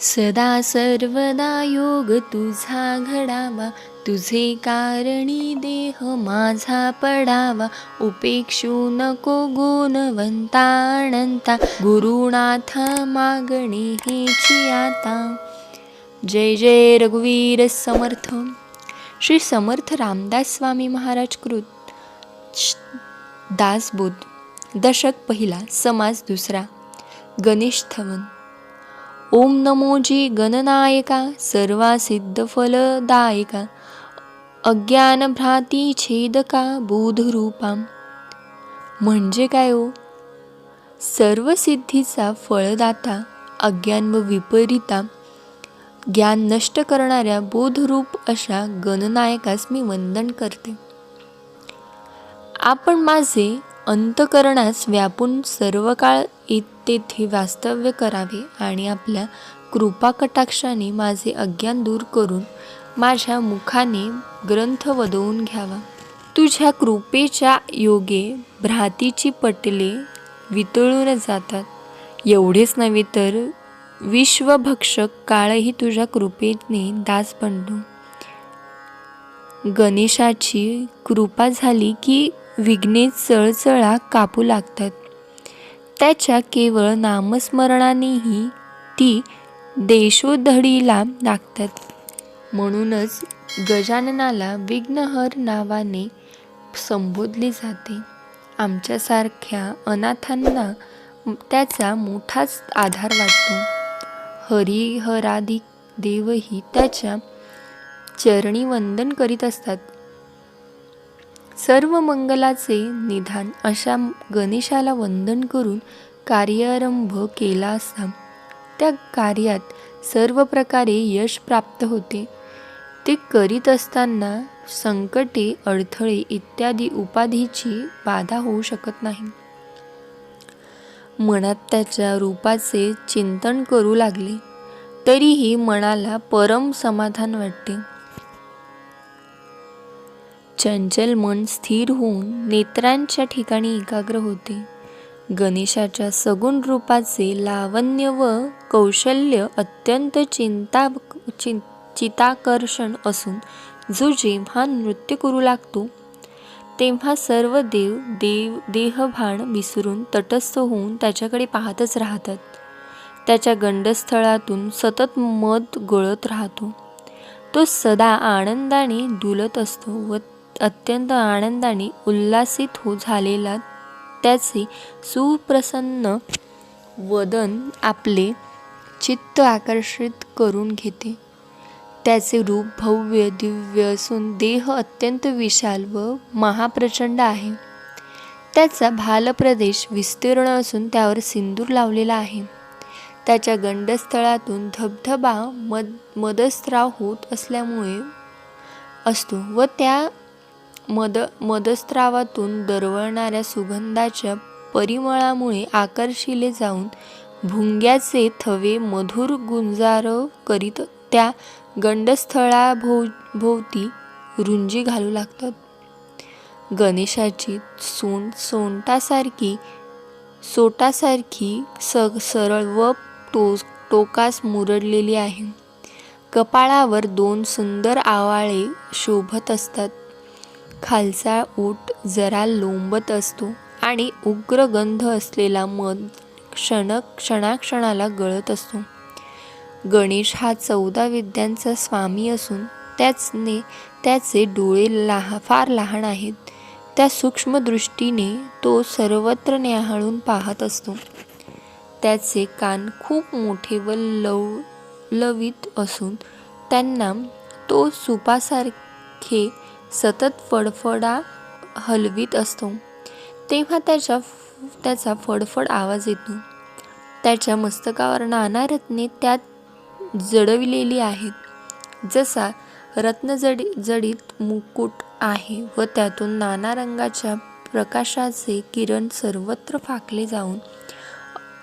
सदा सर्वदा योग तुझा घडावा. तुझे कारणी देह माझा पडावा. उपेक्षू नको गुणवंता अनंता. गुरुनाथ मागणे हेची आता. जय जय रघुवीर समर्थ. श्री समर्थ रामदास स्वामी महाराज कृत. दासबोध. दशक पहिला समाज दुसरा. गणेश थवन. ओम नमोजी गणनायका सर्वा सिद्ध फलदायका अज्ञान भ्राती छेदका बोधरूपा म्हणजे काय हो? सर्व सिद्धीचा फळदाता अज्ञान व विपरीता ज्ञान नष्ट करणाऱ्या बोधरूप अशा गणनायकास मी वंदन करते. आपण माझे अंतकरणास व्यापून सर्व काळ तेथे वास्तव्य करावे आणि आपल्या कृपाकटाक्षाने माझे अज्ञान दूर करून माझ्या मुखाने ग्रंथ वदवून घ्यावा. तुझ्या कृपेच्या योगे भ्रातीची पटले वितळून जातात. एवढेच नव्हे तर विश्वभक्षक काळही तुझ्या कृपेने दास बनतो गणेशाची कृपा झाली की विघ्ने चळचळा कापू लागतात. त्याच्या केवळ नामस्मरणानेही ती देशोधडीला लागतात. म्हणूनच गजाननाला विघ्नहर नावाने संबोधले जाते. आमच्यासारख्या अनाथांना त्याचा मोठाच आधार वाटतो. हरिहराधिक देवही त्याच्या चरणी वंदन करीत असतात. सर्व मंगलाचे निधान अशा गणेशाला वंदन करून कार्यारंभ केला असता त्या कार्यात सर्व प्रकारे यश प्राप्त होते. ते करीत असताना संकटे अडथळे इत्यादी उपाधीची बाधा होऊ शकत नाही. मनात त्याच्या रूपाचे चिंतन करू लागले. तरीही मनाला परम समाधान वाटते. चंचल मन स्थिर होऊन नेत्रांच्या ठिकाणी एकाग्र होते. गणेशाच्या सगुण रूपाचे लावण्य व कौशल्य अत्यंत चिंता चिं चिताकर्षण असून जो जेव्हा नृत्य करू लागतो तेव्हा सर्व देव देव देहभान विसरून तटस्थ होऊन त्याच्याकडे पाहतच राहतात. त्याच्या गंडस्थळातून सतत मध गळत राहतो. तो सदा आनंदाने डुलत असतो व अत्यंत आनंदाने उल्लासित हो झालेला त्याचे सुप्रसन्न वदन आपले चित्त आकर्षित करून घेते. त्याचे रूप भव्य दिव्य असून देह अत्यंत विशाल व महाप्रचंड आहे. त्याचा भालप्रदेश विस्तीर्ण असून त्यावर सिंदूर लावलेला आहे. त्याच्या गंडस्थळातून धबधबा मद मदस्त्राव होत असल्यामुळे असतो व त्या मद मदस्त्रावातून दरवळणाऱ्या सुगंधाच्या परिमळामुळे आकर्षिले जाऊन भुंग्याचे थवे मधुर गुंजारव करीत त्या गंडस्थळाभोव भोवती रुंजी घालू लागतात. गणेशाची सोन सोंटासारखी सोटासारखी स सरळ व टो टोकास मुरडलेली आहे. कपाळावर दोन सुंदर आवाळे शोभत असतात. खालचा ओठ जरा लोंबत असतो आणि उग्र गंध असलेला मध क्षण क्षणाक्षणाला गळत असतो. गणेश हा चौदा विद्यांचा स्वामी असून त्याचने त्याचे डोळे लहा फार लहान आहेत. त्या सूक्ष्म दृष्टीने तो सर्वत्र न्याहाळून पाहत असतो. त्याचे कान खूप मोठे व लव लवित असून त्यांना तो सुपासारखे सतत फडफडा हलवीत असतो. तेव्हा त्याच्या त्याचा फडफड आवाज येतो. त्याच्या मस्तकावर नाना रत्ने त्यात जडविलेली आहेत. जसा रत्नजडी जडीत मुकुट आहे व त्यातून नाना रंगाच्या प्रकाशाचे किरण सर्वत्र फाकले जाऊन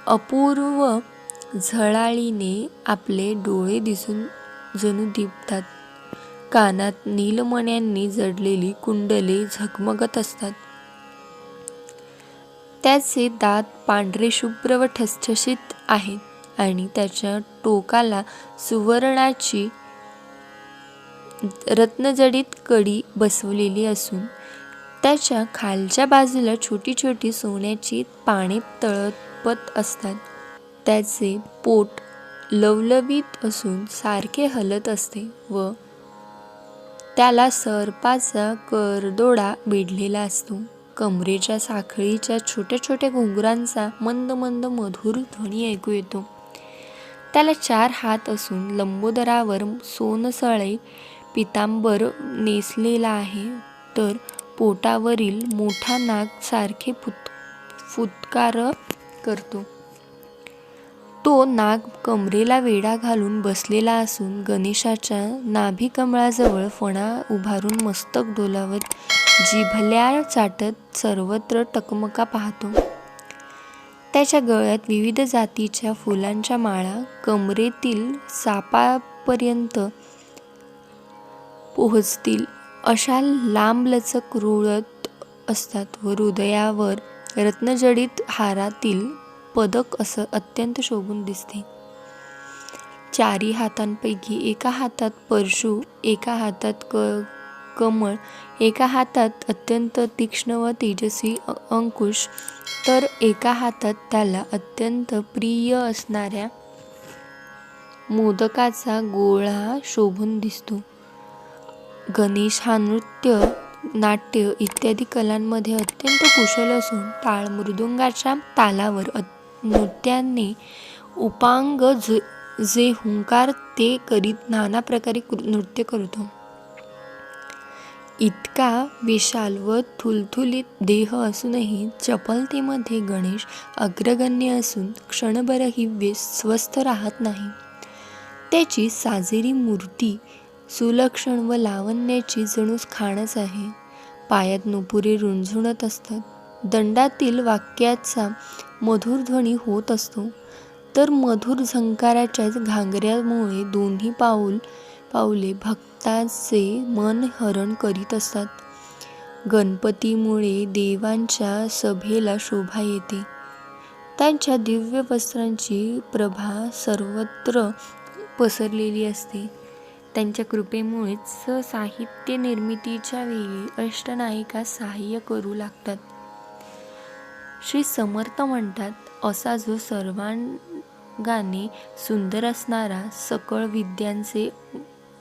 अपूर्व झळाळीने आपले डोळे दिसून जणू दिपतात कानात नीलमण्यांनी जडलेली कुंडले झगमगत असतात. त्याचे दात पांढरे शुभ्र व ठसठशीत आहेत आणि त्याच्या टोकाला सुवर्णाची रत्नजडित कडी बसवलेली असून त्याच्या खालच्या बाजूला छोटी छोटी सोन्याची पाने तळपत असतात. त्याचे पोट लवलवीत असून सारखे हलत असते व त्याला सर्पाचा करदोडा बिडलेला असतो. कमरेच्या साखळीच्या छोट्या छोट्या घुंगरांचा मंद मंद मधुर ध्वनी ऐकू येतो. त्याला चार हात असून लंबोदरावर सोनसळे पितांबर नेसलेला आहे. तर पोटावरील मोठा नाग सारखे फुत फुतकार करतो. तो नाग कमरेला वेढा घालून बसलेला असून गणेशाच्या नाभी कमळाजवळ फणा उभारून मस्तक डोलावत जिभल्या चाटत सर्वत्र टकमका पाहतो. त्याच्या गळ्यात विविध जातीच्या फुलांच्या माळा कमरेतील सापापर्यंत पोहोचतील अशा लांबलचक रुळत असतात व हृदयावर रत्नजडित हारातील पदक असं अत्यंत शोभून दिसते. चारी हातांपैकी एका हातात परशु एका हातात क कमळ एका हातात अत्यंत तीक्ष्ण व तेजस्वी अंकुश तर एका हातात त्याला अत्यंत प्रिय असणाऱ्या मोदकाचा गोळा शोभून दिसतो. गणेश हा नृत्य नाट्य इत्यादी कलांमध्ये अत्यंत कुशल असून टाळ मृदुंगाच्या तालावर अत्यंत नृत्यांनी उपांग ज जे हुंकार ते करीत नाना प्रकारे कृ- नृत्य करतो. इतका विशाल व थुलथुलीत देह असूनही चपलतेमध्ये गणेश अग्रगण्य असून क्षणभरही वे स्वस्थ राहत नाही. त्याची साजेरी मूर्ती सुलक्षण व लावण्याची जणूस खाणच आहे. पायात नुपुरे रुंझुणत असतात. दंडातील वाक्याचा मधुर ध्वनी होत असतो. तर मधुर झंकाराच्या घांगऱ्यामुळे दोन्ही पाऊल पाऊले भक्ताचे मन हरण करीत असतात. गणपतीमुळे देवांच्या सभेला शोभा येते. त्यांच्या दिव्य वस्त्रांची प्रभा सर्वत्र पसरलेली असते. त्यांच्या कृपेमुळेच साहित्य निर्मितीच्या वेळी अष्टनायिका सहाय्य करू लागतात. श्री समर्थ म्हणतात असा जो सर्वांगाने सुंदर असणारा सकळ विद्यांचे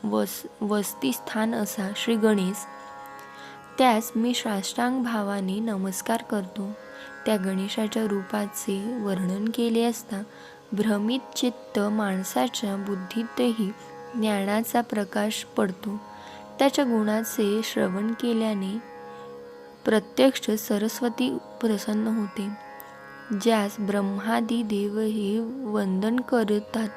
वस वस्तीस्थान असा श्री गणेश त्यास मी साष्टांग भावाने नमस्कार करतो. त्या गणेशाच्या रूपाचे वर्णन केले असता भ्रमित चित्त माणसाच्या बुद्धीतही ज्ञानाचा प्रकाश पडतो. त्याच्या गुणाचे श्रवण केल्याने प्रत्यक्ष सरस्वती प्रसन्न होते. ज्यास ब्रह्मादी देवही वंदन करतात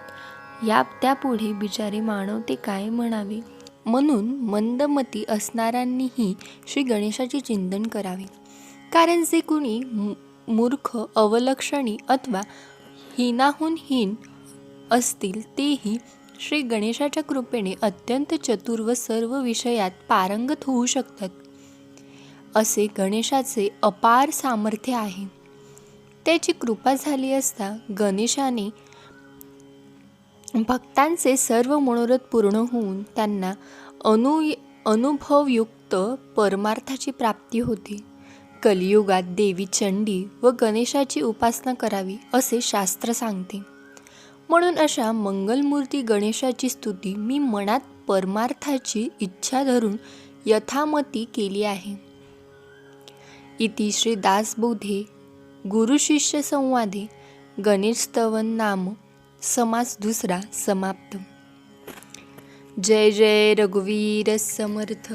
या त्यापुढे बिचारे मानव ते काय म्हणावे? म्हणून मंदमती असणाऱ्यांनीही श्री गणेशाचे चिंतन करावे. कारण जे कुणी मू- मूर्ख अवलक्षणी अथवा हीनाहून हीन असतील तेही श्री गणेशाच्या कृपेने अत्यंत चतुर व सर्व विषयात पारंगत होऊ शकतात. असे गणेशाचे अपार सामर्थ्य आहे. त्याची कृपा झाली असता गणेशाने भक्तांचे सर्व मनोरथ पूर्ण होऊन त्यांना अनु अनुभवयुक्त परमार्थाची प्राप्ती होते. कलियुगात देवी चंडी व गणेशाची उपासना करावी असे शास्त्र सांगते. म्हणून अशा मंगलमूर्ती गणेशाची स्तुती मी मनात परमार्थाची इच्छा धरून यथामती केली आहे. इति श्री दासबोधे गुरुशिष्य संवादे गणेशस्तवन नाम समास दुसरा समाप्त जय जय रघुवीर समर्थ।